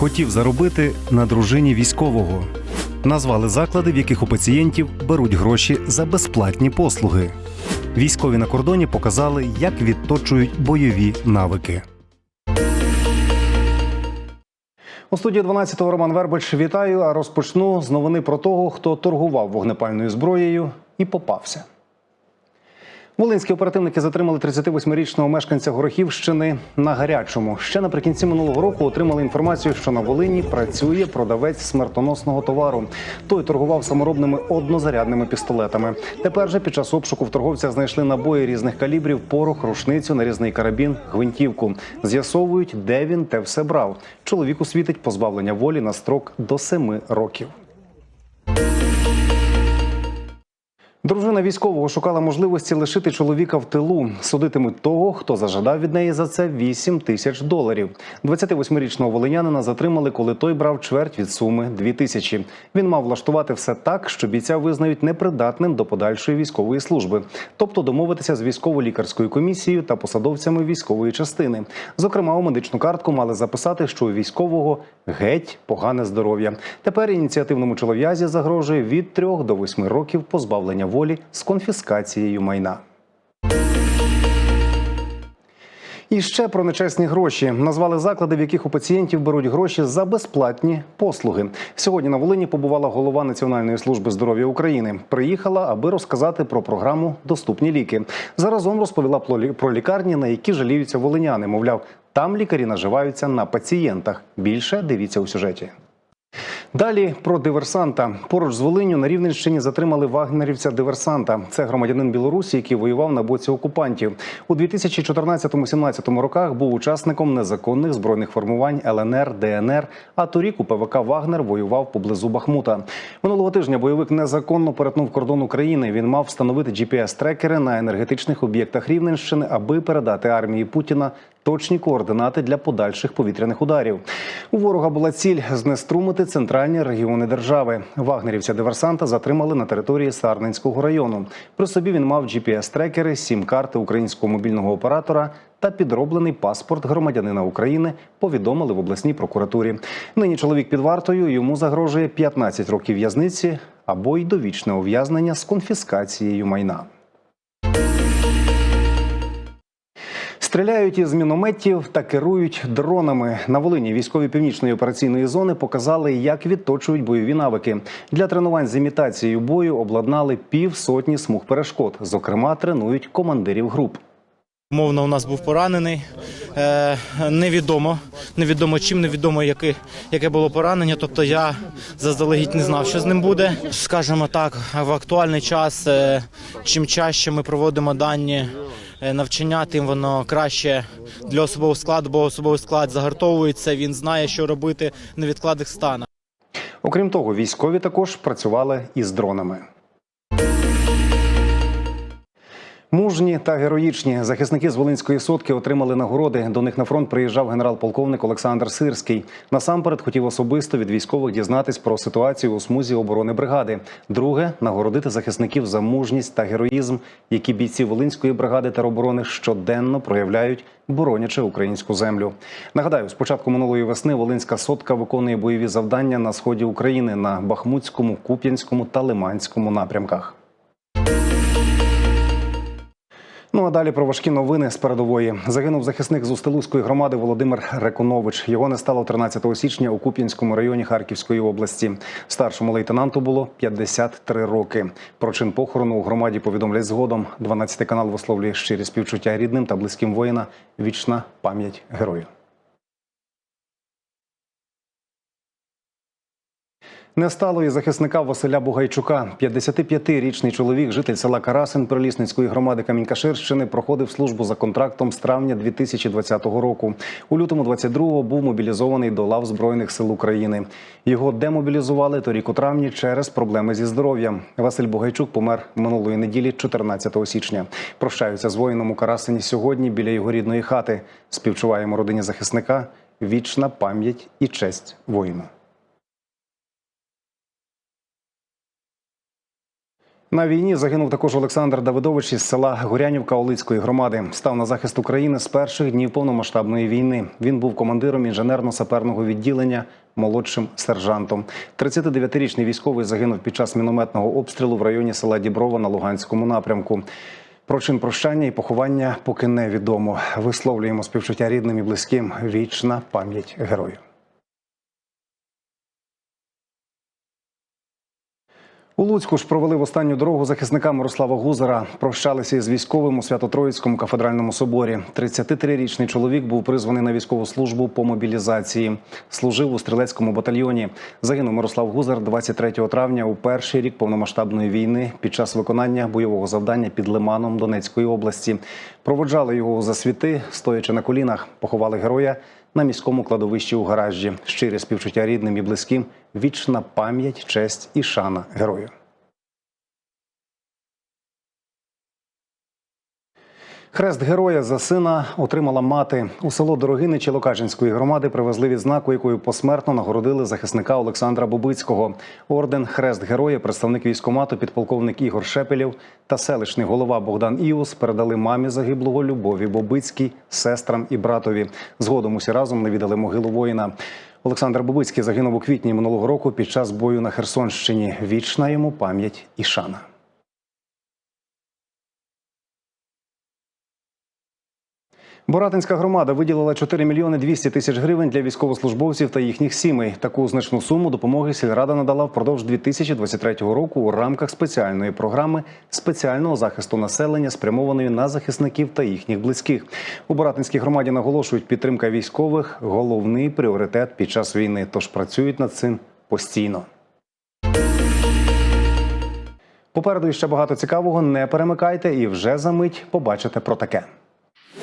Хотів заробити на дружині військового. Назвали заклади, в яких у пацієнтів беруть гроші за безплатні послуги. Військові на кордоні показали, як відточують бойові навики. У студії 12-го Роман Вербич вітаю. А розпочну з новини про того, хто торгував вогнепальною зброєю і попався. Волинські оперативники затримали 38-річного мешканця Горохівщини на гарячому. Ще наприкінці минулого року отримали інформацію, що на Волині працює продавець смертоносного товару. Той торгував саморобними однозарядними пістолетами. Тепер же під час обшуку в торговця знайшли набої різних калібрів, порох, рушницю, нарізний карабін, гвинтівку. З'ясовують, де він те все брав. Чоловіку світить позбавлення волі на строк до семи років. Дружина військового шукала можливості лишити чоловіка в тилу. Судитимуть того, хто зажадав від неї за це 8 тисяч доларів. 28-річного волинянина затримали, коли той брав чверть від суми 2 тисячі. Він мав влаштувати все так, що бійця визнають непридатним до подальшої військової служби, тобто домовитися з військово-лікарською комісією та посадовцями військової частини. Зокрема, у медичну картку мали записати, що у військового геть погане здоров'я. Тепер ініціативному чолов'язі загрожує від 3 до 8 років позбавлення волі з конфіскацією майна. І ще про нечесні гроші назвали заклади, в яких у пацієнтів беруть гроші за безплатні послуги. Сьогодні на Волині побувала голова Національної служби здоров'я України. Приїхала, аби розказати про програму Доступні ліки. Заразом розповіла про лікарні, на які жаліються волиняни. Мовляв, там лікарі наживаються на пацієнтах. Більше дивіться у сюжеті. Далі про диверсанта. Поруч з Волинню на Рівненщині затримали вагнерівця диверсанта. Це громадянин Білорусі, який воював на боці окупантів. У 2014-17 роках був учасником незаконних збройних формувань ЛНР, ДНР. А торік у ПВК Вагнер воював поблизу Бахмута. Минулого тижня бойовик незаконно перетнув кордон України. Він мав встановити GPS-трекери на енергетичних об'єктах Рівненщини, аби передати армії Путіна точні координати для подальших повітряних ударів. У ворога була ціль знеструмити центральні регіони держави. Вагнерівця диверсанта затримали на території Сарненського району. При собі він мав GPS-трекери, сім карти українського мобільного оператора та підроблений паспорт громадянина України. Повідомили в обласній прокуратурі. Нині чоловік під вартою йому загрожує 15 років в'язниці або й довічне ув'язнення з конфіскацією майна. Стріляють із мінометів та керують дронами. На Волині військові північної операційної зони показали, як відточують бойові навики. Для тренувань з імітацією бою обладнали півсотні смуг перешкод. Зокрема, тренують командирів груп. Мовно, у нас був поранений. Е, невідомо, невідомо чим, невідомо яке, яке було поранення. Тобто я заздалегідь не знав, що з ним буде. Скажімо так, в актуальний час, е, чим чаще ми проводимо дані навчання, тим воно краще для особового складу, бо особовий склад загартовується, він знає, що робити в невідкладних станах. Окрім того, військові також працювали із дронами. Мужні та героїчні захисники з Волинської сотки отримали нагороди. До них на фронт приїжджав генерал-полковник Олександр Сирський. Насамперед хотів особисто від військових дізнатись про ситуацію у смузі оборони бригади. Друге нагородити захисників за мужність та героїзм, які бійці Волинської бригади тероборони щоденно проявляють, боронячи українську землю. Нагадаю, з початку минулої весни Волинська сотка виконує бойові завдання на сході України на Бахмутському, Куп'янському та Лиманському напрямках. Ну а далі про важкі новини з передової. Загинув захисник з Устилузької громади Володимир Реконович. Його не стало 13 січня у Куп'янському районі Харківської області. Старшому лейтенанту було 53 роки. Про чин похорону у громаді повідомлять згодом. 12 канал висловлює щирі співчуття рідним та близьким воїна. Вічна пам'ять герою. Не стало і захисника Василя Бугайчука. 55-річний чоловік, житель села Карасин Прилісницької громади Камінькаширщини, проходив службу за контрактом з травня 2020 року. У лютому 22-го був мобілізований до лав Збройних сил України. Його демобілізували торік у травні через проблеми зі здоров'ям. Василь Бугайчук помер минулої неділі, 14 січня. Прощаються з воїном у Карасині сьогодні біля його рідної хати. Співчуваємо родині захисника. Вічна пам'ять і честь воїну. На війні загинув також Олександр Давидович із села Горянівка Олицької громади. Став на захист України з перших днів повномасштабної війни. Він був командиром інженерно-саперного відділення, молодшим сержантом. 39-річний військовий загинув під час мінометного обстрілу в районі села Діброва на Луганському напрямку. Про чин прощання і поховання поки невідомо. Висловлюємо співчуття рідним і близьким. Вічна пам'ять герою. У Луцьку ж провели в останню дорогу захисника Мирослава Гузера. Прощалися із військовим у Свято-Троїцькому кафедральному соборі. 33-річний чоловік був призваний на військову службу по мобілізації. Служив у стрілецькому батальйоні. Загинув Мирослав Гузер 23 травня у перший рік повномасштабної війни під час виконання бойового завдання під Лиманом Донецької області. Проводжали його у засвіти, стоячи на колінах. Поховали героя на міському кладовищі у гаражі. Щире співчуття рідним і близьким. Вічна пам'ять, честь і шана герою. Хрест героя за сина отримала мати. У село Дорогиничі Локачинської громади привезли відзнаку, якою посмертно нагородили захисника Олександра Бубицького. Орден Хрест героя, представник військомату, підполковник Ігор Шепелєв та селищний голова Богдан Іус передали мамі загиблого Любові Бобицькій, сестрам і братові. Згодом усі разом навідали могилу воїна. Олександр Бубицький загинув у квітні минулого року під час бою на Херсонщині. Вічна йому пам'ять і шана. Боратинська громада виділила 4 мільйони 200 тисяч гривень для військовослужбовців та їхніх сімей. Таку значну суму допомоги сільрада надала впродовж 2023 року у рамках спеціальної програми спеціального захисту населення, спрямованої на захисників та їхніх близьких. У Боратинській громаді наголошують, підтримка військових головний пріоритет під час війни, тож працюють над цим постійно. Попереду ще багато цікавого. Не перемикайте і вже за мить побачите про таке.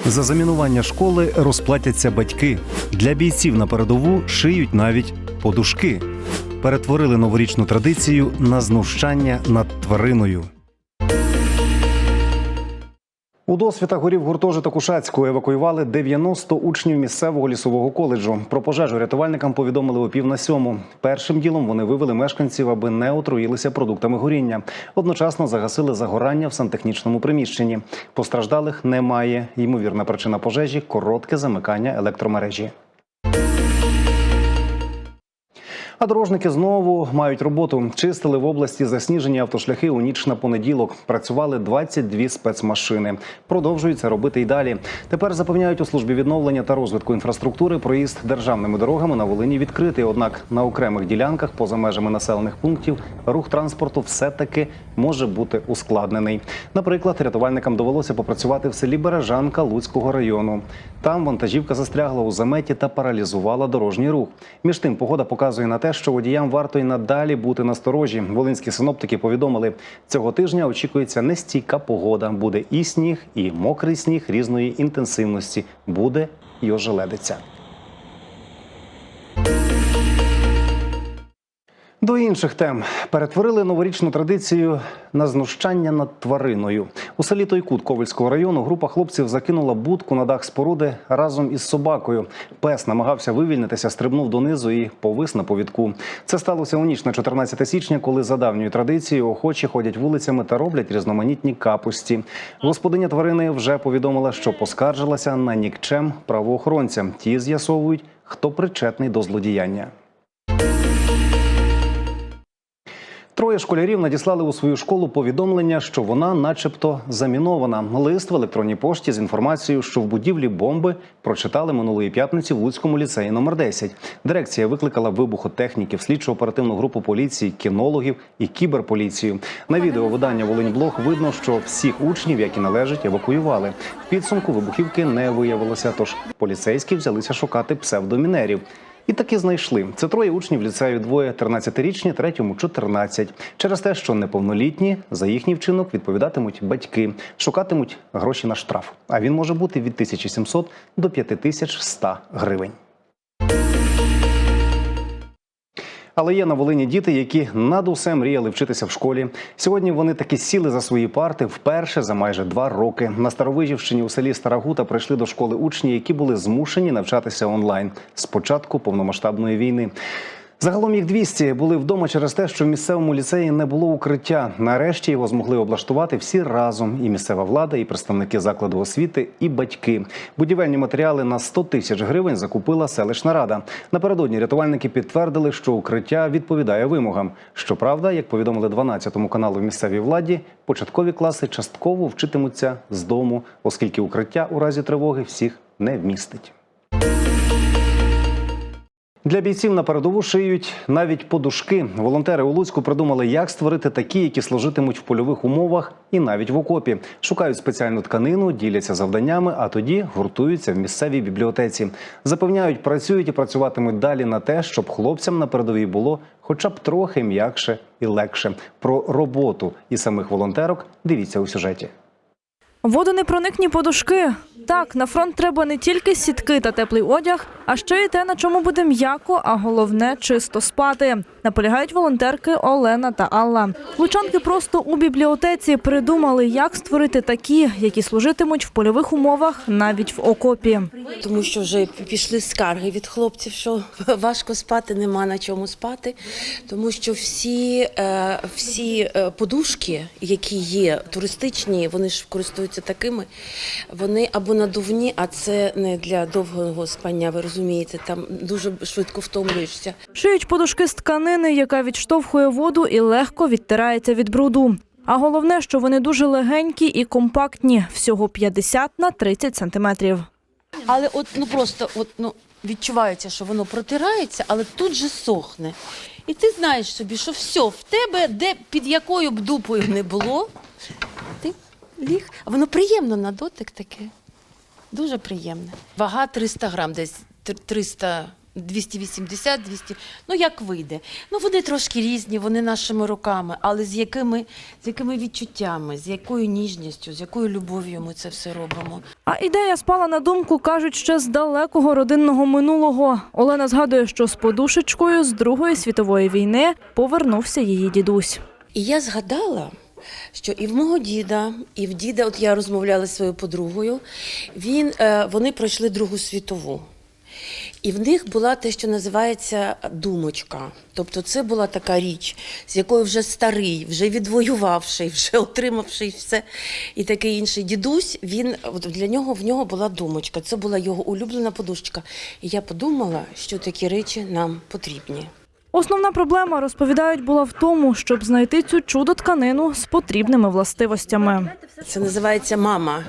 За замінування школи розплатяться батьки. Для бійців на передову шиють навіть подушки. Перетворили новорічну традицію на знущання над твариною. У досвіта горів гуртожиток у Шацьку евакуювали 90 учнів місцевого лісового коледжу. Про пожежу рятувальникам повідомили о пів на сьому. Першим ділом вони вивели мешканців, аби не отруїлися продуктами горіння. Одночасно загасили загорання в сантехнічному приміщенні. Постраждалих немає. Ймовірна причина пожежі коротке замикання електромережі. А дорожники знову мають роботу. Чистили в області засніжені автошляхи у ніч на понеділок. Працювали 22 спецмашини. Продовжують це робити й далі. Тепер запевняють у службі відновлення та розвитку інфраструктури. Проїзд державними дорогами на Волині відкритий. Однак на окремих ділянках, поза межами населених пунктів, рух транспорту все-таки може бути ускладнений. Наприклад, рятувальникам довелося попрацювати в селі Бережанка Луцького району. Там вантажівка застрягла у заметі та паралізувала дорожній рух. Між тим, погода показує на те, що водіям варто й надалі бути насторожі. Волинські синоптики повідомили, цього тижня очікується нестійка погода. Буде і сніг, і мокрий сніг різної інтенсивності. Буде й ожеледиця. До інших тем перетворили новорічну традицію на знущання над твариною. У селі Тойкут Ковальського району група хлопців закинула будку на дах споруди разом із собакою. Пес намагався вивільнитися, стрибнув донизу і повис на повідку. Це сталося у ніч на 14 січня, коли за давньою традицією охочі ходять вулицями та роблять різноманітні капусті. Господиня тварини вже повідомила, що поскаржилася на нікчем правоохоронцям. Ті з'ясовують, хто причетний до злодіяння. Троє школярів надіслали у свою школу повідомлення, що вона, начебто, замінована. Лист в електронній пошті з інформацією, що в будівлі бомби прочитали минулої п'ятниці в Луцькому ліцеї номер 10. Дирекція викликала вибухотехніків, слідчо-оперативну групу поліції, кінологів і кіберполіцію. На відео видання Волиньблог видно, що всіх учнів, які належать, евакуювали. В підсумку вибухівки не виявилося. Тож поліцейські взялися шукати псевдомінерів. І таки знайшли. Це троє учнів ліцею, двоє 13-річні, третьому 14. Через те, що неповнолітні, за їхній вчинок відповідатимуть батьки, шукатимуть гроші на штраф. А він може бути від 1700 до 5100 гривень. Але є на Волині діти, які над усе мріяли вчитися в школі. Сьогодні вони таки сіли за свої парти вперше за майже два роки. На Старовижівщині у селі Старагута прийшли до школи учні, які були змушені навчатися онлайн з початку повномасштабної війни. Загалом їх 200 були вдома через те, що в місцевому ліцеї не було укриття. Нарешті його змогли облаштувати всі разом: і місцева влада, і представники закладу освіти, і батьки. Будівельні матеріали на 100 тисяч гривень закупила селищна рада. Напередодні рятувальники підтвердили, що укриття відповідає вимогам. Щоправда, як повідомили 12-му каналу місцевій владі, початкові класи частково вчитимуться з дому, оскільки укриття у разі тривоги всіх не вмістить. Для бійців на передову шиють навіть подушки. Волонтери у Луцьку придумали, як створити такі, які служитимуть в польових умовах і навіть в окопі. Шукають спеціальну тканину, діляться завданнями, а тоді гуртуються в місцевій бібліотеці. Запевняють, працюють і працюватимуть далі на те, щоб хлопцям на передовій було хоча б трохи м'якше і легше. Про роботу і самих волонтерок дивіться у сюжеті. Водонепроникні подушки. Так, на фронт треба не тільки сітки та теплий одяг, а ще й те, на чому буде м'яко, а головне чисто спати. Наполягають волонтерки Олена та Алла. Лучанки просто у бібліотеці придумали, як створити такі, які служитимуть в польових умовах навіть в окопі. Тому що вже пішли скарги від хлопців, що важко спати, нема на чому спати. Тому що всі, е, всі е, подушки, які є туристичні, вони ж користуються такими, вони або надувні, а це не для довгого спання, ви розумієте, там дуже швидко втомлюєшся. Шиють подушки з тканини, яка відштовхує воду і легко відтирається від бруду. А головне, що вони дуже легенькі і компактні, всього 50 на 30 сантиметрів. Але от ну просто от, ну, відчувається, що воно протирається, але тут же сохне. І ти знаєш собі, що все, в тебе, де під якою б дупою не було, ти ліг. А воно приємно на дотик таке. Дуже приємне. Вага 300 грам, десь тр- 300, 280, 200, ну як вийде. Ну вони трошки різні, вони нашими руками, але з якими, з якими відчуттями, з якою ніжністю, з якою любов'ю ми це все робимо. А ідея спала на думку, кажуть, ще з далекого родинного минулого. Олена згадує, що з подушечкою з Другої світової війни повернувся її дідусь. І я згадала, що і в мого діда, і в діда, от я розмовляла зі своєю подругою, він, е, вони пройшли Другу світову. І в них була те, що називається думочка. Тобто це була така річ, з якою вже старий, вже відвоювавший, вже отримавший все і такий інший дідусь. Він для нього в нього була думочка. Це була його улюблена подушка. І я подумала, що такі речі нам потрібні. Основна проблема, розповідають, була в тому, щоб знайти цю чудо тканину з потрібними властивостями. Це називається мама.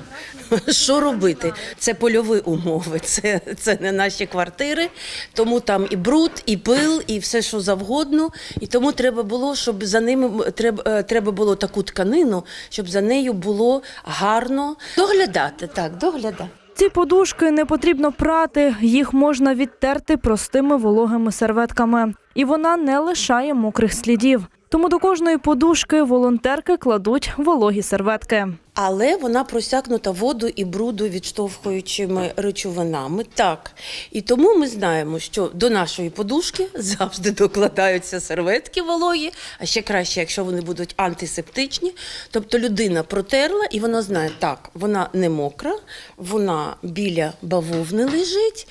Що робити? Це польові умови, це, це не наші квартири, тому там і бруд, і пил, і все, що завгодно. І тому треба було, щоб за ними треба, е, треба було таку тканину, щоб за нею було гарно доглядати. Так, доглядати. Ці подушки не потрібно прати, їх можна відтерти простими вологими серветками. І вона не лишає мокрих слідів. Тому до кожної подушки волонтерки кладуть вологі серветки. Але вона просякнута воду і бруду відштовхуючими речовинами. Так. І тому ми знаємо, що до нашої подушки завжди докладаються серветки вологі, а ще краще, якщо вони будуть антисептичні. Тобто людина протерла і вона знає, так, вона не мокра, вона біля бавовни лежить.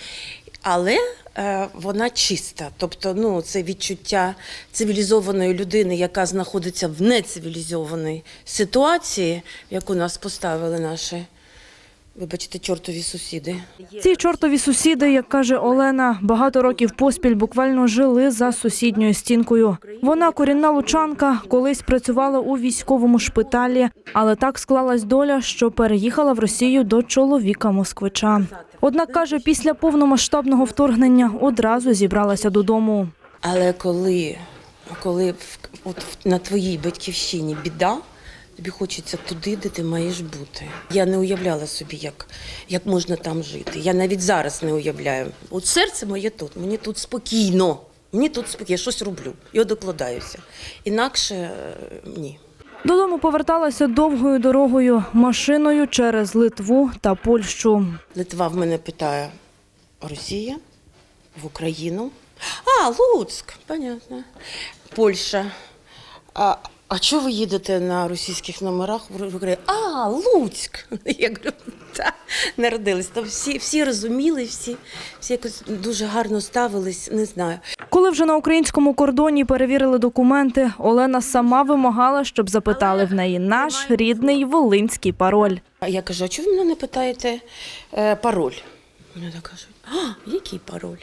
Але е, вона чиста, тобто, ну це відчуття цивілізованої людини, яка знаходиться в нецивілізованій ситуації, яку нас поставили наші, вибачте, чортові сусіди. Ці чортові сусіди, як каже Олена, багато років поспіль буквально жили за сусідньою стінкою. Вона корінна лучанка, колись працювала у військовому шпиталі, але так склалась доля, що переїхала в Росію до чоловіка москвича. Однак каже, після повномасштабного вторгнення одразу зібралася додому. Але коли, коли от на твоїй батьківщині біда, тобі хочеться туди, де ти маєш бути. Я не уявляла собі, як, як можна там жити. Я навіть зараз не уявляю. От серце моє тут, мені тут спокійно. Мені тут спокійно, я щось роблю, я докладаюся. Інакше е, ні. Додому поверталася довгою дорогою машиною через Литву та Польщу. Литва в мене питає Росія в Україну. А, Луцьк, понятно. Польща. А, а чого ви їдете на російських номерах? Ви говорите, а, Луцьк. Я говорю, так, народились. Там всі, всі розуміли, всі, всі якось дуже гарно ставились, не знаю. Коли вже на українському кордоні перевірили документи, Олена сама вимагала, щоб запитали в неї наш рідний волинський пароль. А я кажу, а чого ви мене не питаєте е, пароль? Вони так кажуть, а, який пароль?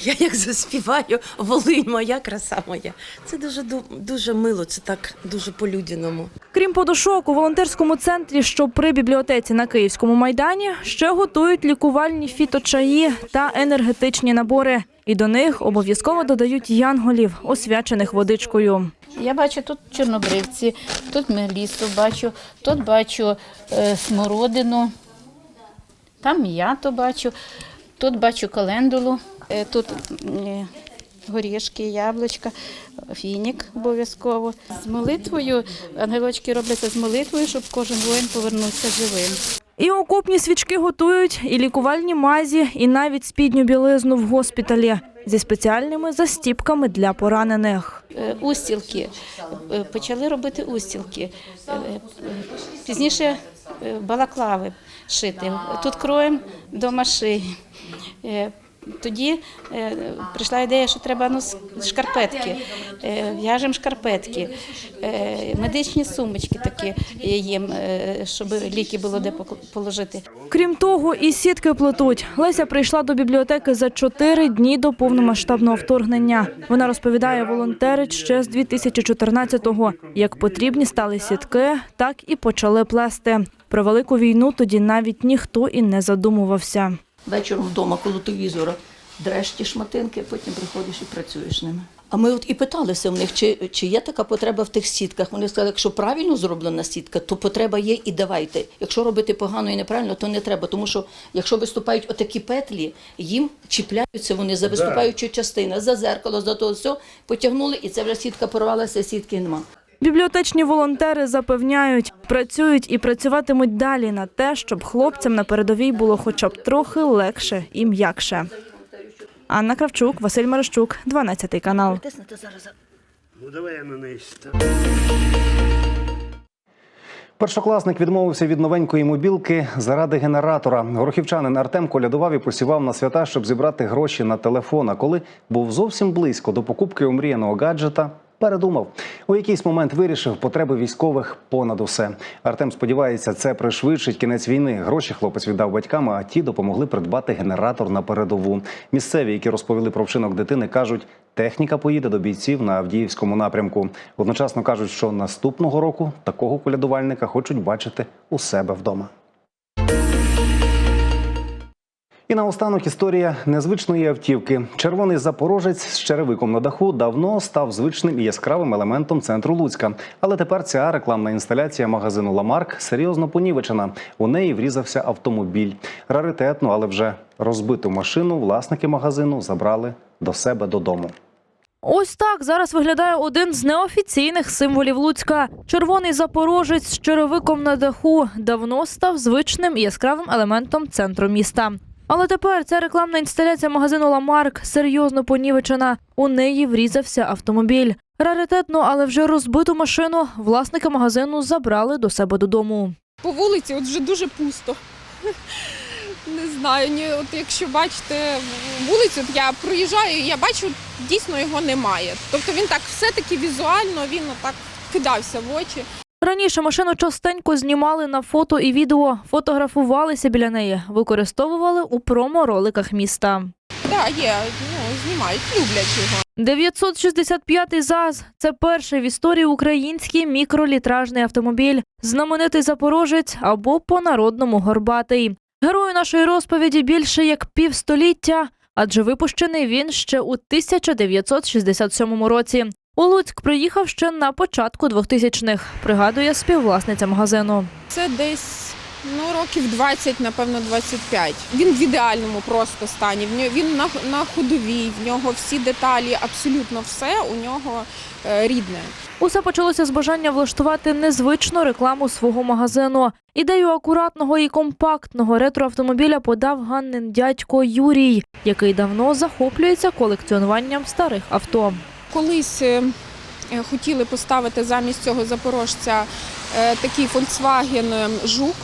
Я як заспіваю Волинь моя, краса моя. Це дуже дуже мило, це так дуже по-людяному. Крім подушок, у волонтерському центрі, що при бібліотеці на Київському майдані, ще готують лікувальні фіточаї та енергетичні набори. І до них обов'язково додають янголів, освячених водичкою. Я бачу тут чорнобривці, тут мелісу бачу, тут бачу е, смородину, там м'ято бачу, тут бачу календулу, тут е, горішки, яблучка, фінік обов'язково. З молитвою, ангелочки робляться з молитвою, щоб кожен воїн повернувся живим. І окопні свічки готують, і лікувальні мазі, і навіть спідню білизну в госпіталі зі спеціальними застіпками для поранених. Е, Устілки. Е, Почали робити устілки. Е, е, Пізніше е, балаклави шити. Тут кроєм до шиї. Тоді е, прийшла ідея, що треба ну, шкарпетки, Е, в'яжемо шкарпетки, Е, медичні сумочки такі їм, е, щоб ліки було де положити. Крім того, і сітки плетуть. Леся прийшла до бібліотеки за чотири дні до повномасштабного вторгнення. Вона розповідає, волонтерить ще з 2014-го. Як потрібні стали сітки, так і почали плести. Про велику війну тоді навіть ніхто і не задумувався. Вечором вдома коло телевізора дреш ті шматинки, потім приходиш і працюєш ними. А ми от і питалися в них, чи, чи є така потреба в тих сітках. Вони сказали, якщо правильно зроблена сітка, то потреба є і давайте. Якщо робити погано і неправильно, то не треба. Тому що якщо виступають отакі петлі, їм чіпляються вони за виступаючу частину, за зеркало, за то все, потягнули, і це вже сітка порвалася, сітки нема. Бібліотечні волонтери запевняють, працюють і працюватимуть далі на те, щоб хлопцям на передовій було хоча б трохи легше і м'якше. Анна Кравчук, Василь Марищук, 12 канал. Ну давай я на неї Першокласник відмовився від новенької мобілки заради генератора. Горохівчанин Артем колядував і посівав на свята, щоб зібрати гроші на телефон. А коли був зовсім близько до покупки омріяного гаджета, передумав. У якийсь момент вирішив потреби військових понад усе. Артем сподівається, це пришвидшить кінець війни. Гроші хлопець віддав батькам, а ті допомогли придбати генератор на передову. Місцеві, які розповіли про вчинок дитини, кажуть, техніка поїде до бійців на Авдіївському напрямку. Одночасно кажуть, що наступного року такого колядувальника хочуть бачити у себе вдома. І наостанок історія незвичної автівки. Червоний запорожець з черевиком на даху давно став звичним і яскравим елементом центру Луцька. Але тепер ця рекламна інсталяція магазину Ламарк серйозно понівечена. У неї врізався автомобіль. Раритетну, але вже розбиту машину власники магазину забрали до себе додому. Ось так зараз виглядає один з неофіційних символів Луцька. Червоний запорожець з черевиком на даху давно став звичним і яскравим елементом центру міста. Але тепер ця рекламна інсталяція магазину Ламарк серйозно понівечена. У неї врізався автомобіль. Раритетну, але вже розбиту машину власники магазину забрали до себе додому. по вулиці от вже дуже пусто. Не знаю, ні, от якщо бачите вулицю, от я проїжджаю, я бачу, дійсно його немає. Тобто він так все-таки візуально він так кидався в очі. Раніше машину частенько знімали на фото і відео, фотографувалися біля неї, використовували у промо-роликах міста. Так, є, ну, знімають, люблять його. 965-й ЗАЗ – це перший в історії український мікролітражний автомобіль, знаменитий запорожець або по-народному горбатий. Герою нашої розповіді більше як півстоліття, адже випущений він ще у 1967 році. У Луцьк приїхав ще на початку 2000-х, пригадує співвласниця магазину. Це десь ну, років 20, напевно, 25. Він в ідеальному просто стані. В нього він на, на ходовій, в нього всі деталі, абсолютно все у нього е, рідне. Усе почалося з бажання влаштувати незвичну рекламу свого магазину. Ідею акуратного і компактного ретроавтомобіля подав Ганнин дядько Юрій, який давно захоплюється колекціонуванням старих авто. Колись е, е, хотіли поставити замість цього запорожця е, такий Volkswagen Жук.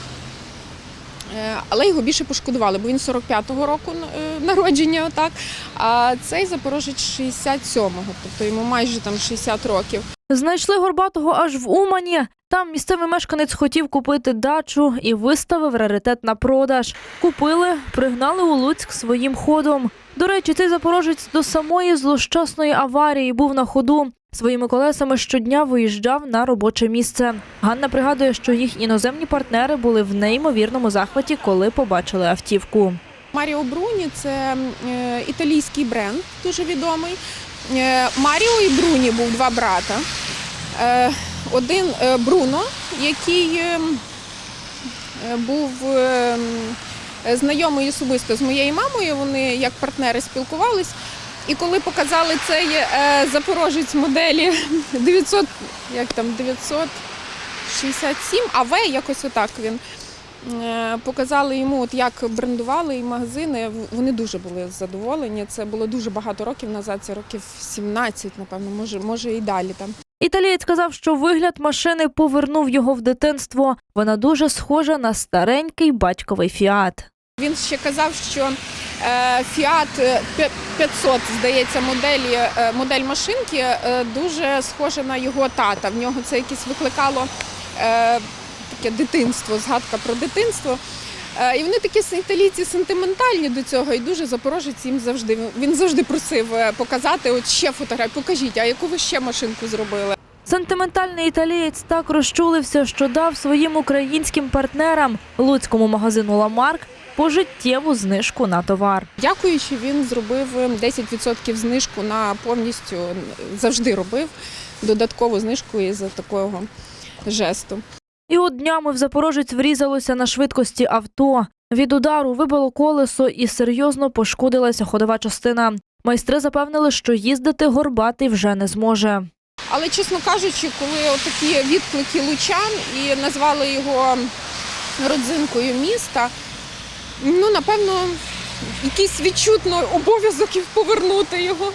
Але його більше пошкодували, бо він 45-го року народження, так, а цей запорожець 67-го, тобто йому майже там 60 років. Знайшли Горбатого аж в Умані. Там місцевий мешканець хотів купити дачу і виставив раритет на продаж. Купили, пригнали у Луцьк своїм ходом. До речі, цей запорожець до самої злощасної аварії був на ходу. Своїми колесами щодня виїжджав на робоче місце. Ганна пригадує, що їх іноземні партнери були в неймовірному захваті, коли побачили автівку. Маріо Бруні це е, італійський бренд, дуже відомий. Е, Маріо і Бруні був два брата. Е, один Бруно, який е, е, був е, м, знайомий особисто з моєю мамою. Вони як партнери спілкувались. І коли показали цей е, запорожець моделі 900, як там 967, АВ, якось отак він. Е, Показали йому, от як брендували і магазини. Вони дуже були задоволені. Це було дуже багато років назад, це років 17, напевно, може, може і далі там. Італієць сказав, що вигляд машини повернув його в дитинство. Вона дуже схожа на старенький батьковий фіат. Він ще казав, що е, Fiat 500, здається, моделі, е, модель машинки е, дуже схожа на його тата. В нього це якесь викликало е, таке дитинство, згадка про дитинство. Е, І вони такі італійці сентиментальні до цього, і дуже запорожець їм завжди. Він завжди просив е, показати от ще фотографію. Покажіть, а яку ви ще машинку зробили? Сентиментальний італієць так розчулився, що дав своїм українським партнерам луцькому магазину Ламарк пожиттєву знижку на товар. Дякуючи, він зробив 10% знижку на повністю завжди робив додаткову знижку із такого жесту. І от днями в Запорожець врізалося на швидкості авто. Від удару вибило колесо і серйозно пошкодилася ходова частина. Майстри запевнили, що їздити горбатий вже не зможе. Але, чесно кажучи, коли такі відклики лучан і назвали його родзинкою міста, ну напевно, якийсь відчутно обов'язок повернути його.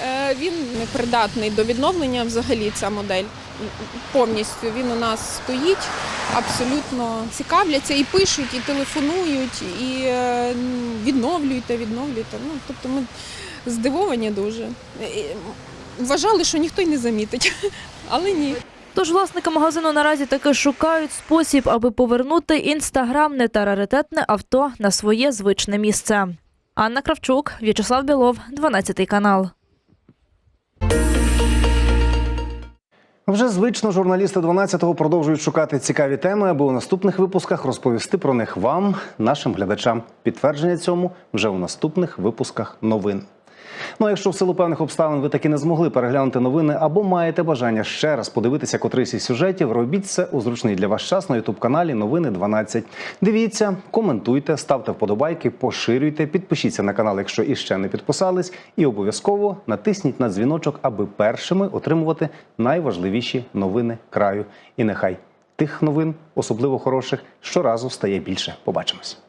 Е, Він не придатний до відновлення взагалі ця модель. Повністю він у нас стоїть, абсолютно цікавляться і пишуть, і телефонують, і е, відновлюйте, відновлюйте. Ну, тобто ми здивовані дуже. Вважали, що ніхто й не замітить, але ні. Тож власники магазину наразі таки шукають спосіб, аби повернути інстаграмне та раритетне авто на своє звичне місце. Анна Кравчук, В'ячеслав Білов, 12 канал. Вже звично журналісти 12-го продовжують шукати цікаві теми, аби у наступних випусках розповісти про них вам, нашим глядачам. Підтвердження цьому вже у наступних випусках новин. Ну а якщо в силу певних обставин ви таки не змогли переглянути новини або маєте бажання ще раз подивитися котрийсь із сюжетів, робіть це у зручний для вас час на ютуб каналі Новини 12. Дивіться, коментуйте, ставте вподобайки, поширюйте, підпишіться на канал, якщо іще не підписались, і обов'язково натисніть на дзвіночок, аби першими отримувати найважливіші новини краю. І нехай тих новин, особливо хороших, щоразу стає більше. Побачимось.